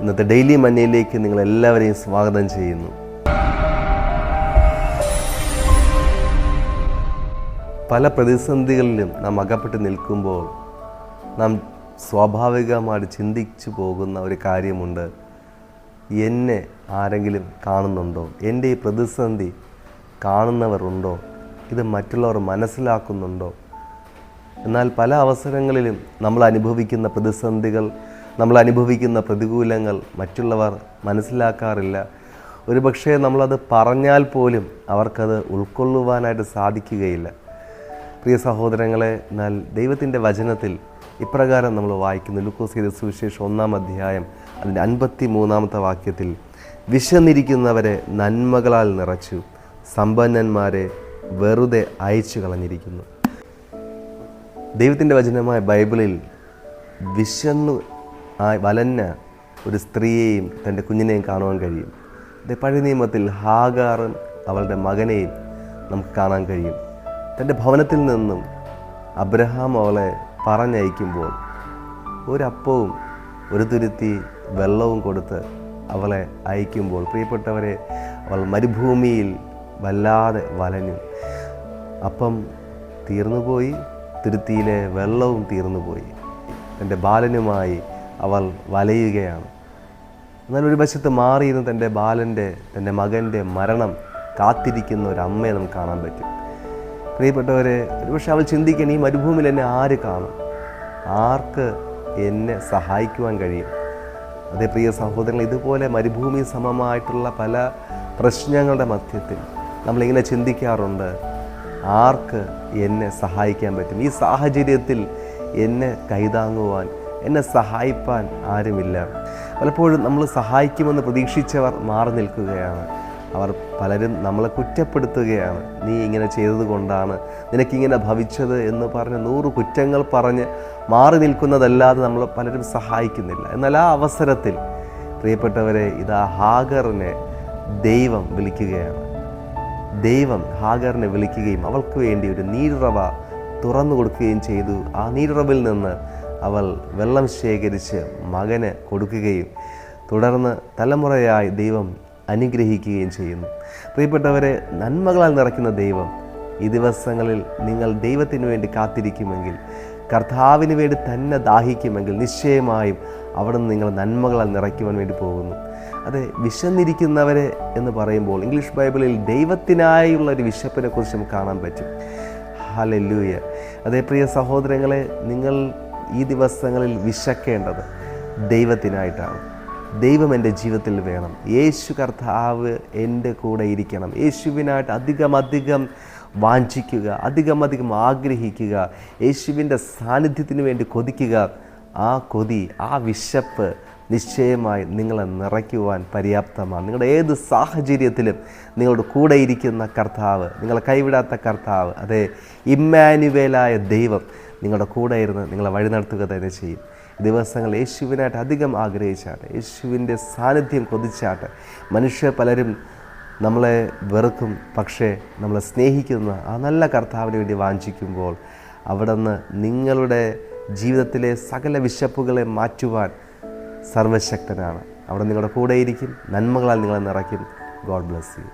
ഇന്നത്തെ ഡെയിലി മഞ്ഞയിലേക്ക് നിങ്ങൾ എല്ലാവരെയും സ്വാഗതം ചെയ്യുന്നു. പല പ്രതിസന്ധികളിലും നാം അകപ്പെട്ട് നിൽക്കുമ്പോൾ നാം സ്വാഭാവികമായിട്ട് ചിന്തിച്ചു പോകുന്ന ഒരു കാര്യമുണ്ട്. എന്നെ ആരെങ്കിലും കാണുന്നുണ്ടോ? എന്റെ ഈ പ്രതിസന്ധി കാണുന്നവരുണ്ടോ ഇത് മറ്റുള്ളവർ മനസ്സിലാക്കുന്നുണ്ടോ? എന്നാൽ പല അവസരങ്ങളിലും നമ്മൾ അനുഭവിക്കുന്ന പ്രതിസന്ധികൾ നമ്മൾ അനുഭവിക്കുന്ന പ്രതികൂലങ്ങൾ മറ്റുള്ളവർ മനസ്സിലാക്കാറില്ല. ഒരു പക്ഷേ നമ്മളത് പറഞ്ഞാൽ പോലും അവർക്കത് ഉൾക്കൊള്ളുവാനായിട്ട് സാധിക്കുകയില്ല. പ്രിയ സഹോദരങ്ങളെ എന്നാൽ ദൈവത്തിന്റെ വചനത്തിൽ ഇപ്രകാരം നമ്മൾ വായിക്കുന്നു. ലുക്കോസ് ചെയ്ത സുവിശേഷം ഒന്നാം അധ്യായം അതിന്റെ അൻപത്തി മൂന്നാമത്തെ വാക്യത്തിൽ വിശന്നിരിക്കുന്നവരെ നന്മകളാൽ നിറച്ചു സമ്പന്നന്മാരെ വെറുതെ അയച്ചു കളഞ്ഞിരിക്കുന്നു. ദൈവത്തിന്റെ വചനമായ ബൈബിളിൽ വിശന്നു ആ വലഞ്ഞ ഒരു സ്ത്രീയെയും തന്റെ കുഞ്ഞിനെയും കാണുവാൻ കഴിയും. പഴയ നിയമത്തിൽ ഹാഗാറും അവളുടെ മകനെയും നമുക്ക് കാണാൻ കഴിയും. തന്റെ ഭവനത്തിൽ നിന്നും അബ്രഹാം അവളെ പറഞ്ഞയക്കുമ്പോൾ ഒരപ്പവും ഒരു തുരുത്തി വെള്ളവും കൊടുത്ത് അവളെ അയക്കുമ്പോൾ പ്രിയപ്പെട്ടവരെ അവൾ മരുഭൂമിയിൽ വല്ലാതെ വലഞ്ഞു. അപ്പം തീർന്നുപോയി തുരുത്തിയിലെ വെള്ളവും തീർന്നുപോയി. തന്റെ ബാലനുമായി അവൾ വലയുകയാണ്. എന്നാൽ ഒരു വശത്ത് മാറിയിരുന്ന് തന്റെ ബാലന്റെ തന്റെ മകന്റെ മരണം കാത്തിരിക്കുന്ന ഒരു അമ്മയെ നമുക്ക് കാണാൻ പറ്റും. പ്രിയപ്പെട്ടവരെ ഒരുപക്ഷെ അവൾ ചിന്തിക്കണം ഈ മരുഭൂമിയിൽ എന്നെ ആര് കാണും? ആർക്ക് എന്നെ സഹായിക്കുവാൻ കഴിയും? അതേ പ്രിയ സഹോദരങ്ങൾ ഇതുപോലെ മരുഭൂമി സമമായിട്ടുള്ള പല പ്രശ്നങ്ങളുടെ മധ്യത്തിൽ നമ്മളിങ്ങനെ ചിന്തിക്കാറുണ്ട് ആർക്ക് എന്നെ സഹായിക്കാൻ പറ്റും? ഈ സാഹചര്യത്തിൽ എന്നെ കൈതാങ്ങുവാൻ എന്നെ സഹായിപ്പാൻ ആരുമില്ല. പലപ്പോഴും നമ്മൾ സഹായിക്കുമെന്ന് പ്രതീക്ഷിച്ചവർ മാറി നിൽക്കുകയാണ്. അവർ പലരും നമ്മളെ കുറ്റപ്പെടുത്തുകയാണ്. നീ ഇങ്ങനെ ചെയ്തത് കൊണ്ടാണ് നിനക്കിങ്ങനെ ഭവിച്ചത് എന്ന് പറഞ്ഞ് നൂറ് കുറ്റങ്ങൾ പറഞ്ഞ് മാറി നിൽക്കുന്നതല്ലാതെ നമ്മൾ പലരും സഹായിക്കുന്നില്ല. എന്നാൽ ആ അവസരത്തിൽ പ്രിയപ്പെട്ടവരെ ഇതാ ഹാഗറിനെ ദൈവം വിളിക്കുകയാണ്. ദൈവം ഹാഗറിനെ വിളിക്കുകയും അവൾക്ക് വേണ്ടി ഒരു നീരുറവ തുറന്നു കൊടുക്കുകയും ചെയ്തു. ആ നീരുറവിൽ നിന്ന് അവൾ വെള്ളം ശേഖരിച്ച് മകന് കൊടുക്കുകയും തുടർന്ന് തലമുറയായി ദൈവം അനുഗ്രഹിക്കുകയും ചെയ്യുന്നു. പ്രിയപ്പെട്ടവരെ നന്മകളാൽ നിറയ്ക്കുന്ന ദൈവം ഈ ദിവസങ്ങളിൽ നിങ്ങൾ ദൈവത്തിന് വേണ്ടി കാത്തിരിക്കുമെങ്കിൽ കർത്താവിന് വേണ്ടി തന്നെ ദാഹിക്കുമെങ്കിൽ നിശ്ചയമായും അവിടുന്ന് നിങ്ങൾ നന്മകളാൽ നിറയ്ക്കുവാൻ വേണ്ടി പോകുന്നു. അതെ വിശന്നിരിക്കുന്നവരെ എന്ന് പറയുമ്പോൾ ഇംഗ്ലീഷ് ബൈബിളിൽ ദൈവത്തിനായുള്ള ഒരു വിശപ്പിനെ കുറിച്ച് നമുക്ക് കാണാൻ പറ്റും. ഹലല്ലൂയ. അതേ പ്രിയ സഹോദരങ്ങളെ നിങ്ങൾ ഈ ദിവസങ്ങളിൽ വിശക്കേണ്ടത് ദൈവത്തിനായിട്ടാണ്. ദൈവം എന്റെ ജീവിതത്തിൽ വേണം. യേശു കർത്താവ് എന്റെ കൂടെ ഇരിക്കണം. യേശുവിനായിട്ട് അധികം അധികം വാഞ്ചിക്കുക അധികം അധികം ആഗ്രഹിക്കുക യേശുവിന്റെ സാന്നിധ്യത്തിന് വേണ്ടി കൊതിക്കുക ആ കൊതി ആ വിശപ്പ് നിശ്ചയമായി നിങ്ങളെ നിറയ്ക്കുവാൻ പര്യാപ്തമാണ്. നിങ്ങളുടെ ഏത് സാഹചര്യത്തിലും നിങ്ങളുടെ കൂടെ ഇരിക്കുന്ന കർത്താവ് നിങ്ങളെ കൈവിടാത്ത കർത്താവ് അതെ ഇമ്മാനുവേലായ ദൈവം നിങ്ങളുടെ കൂടെ ഇരുന്ന് നിങ്ങളെ വഴി നടത്തുക തന്നെ ചെയ്യും. ദിവസങ്ങൾ യേശുവിനായിട്ട് അധികം ആഗ്രഹിച്ചാട്ടെ യേശുവിന്റെ സാന്നിധ്യം കൊതിച്ചാട്ടെ മനുഷ്യർ പലരും നമ്മളെ വെറുക്കും പക്ഷേ നമ്മളെ സ്നേഹിക്കുന്ന ആ നല്ല കർത്താവിന് വേണ്ടി വാഞ്ചിക്കുമ്പോൾ അവിടുന്ന് നിങ്ങളുടെ ജീവിതത്തിലെ സകല വിശപ്പുകളെ മാറ്റുവാൻ സർവശക്തനാണ്. അവിടെ നിങ്ങളുടെ കൂടെയിരിക്കും നന്മകളാൽ നിങ്ങളെ നിറയ്ക്കും. God bless you.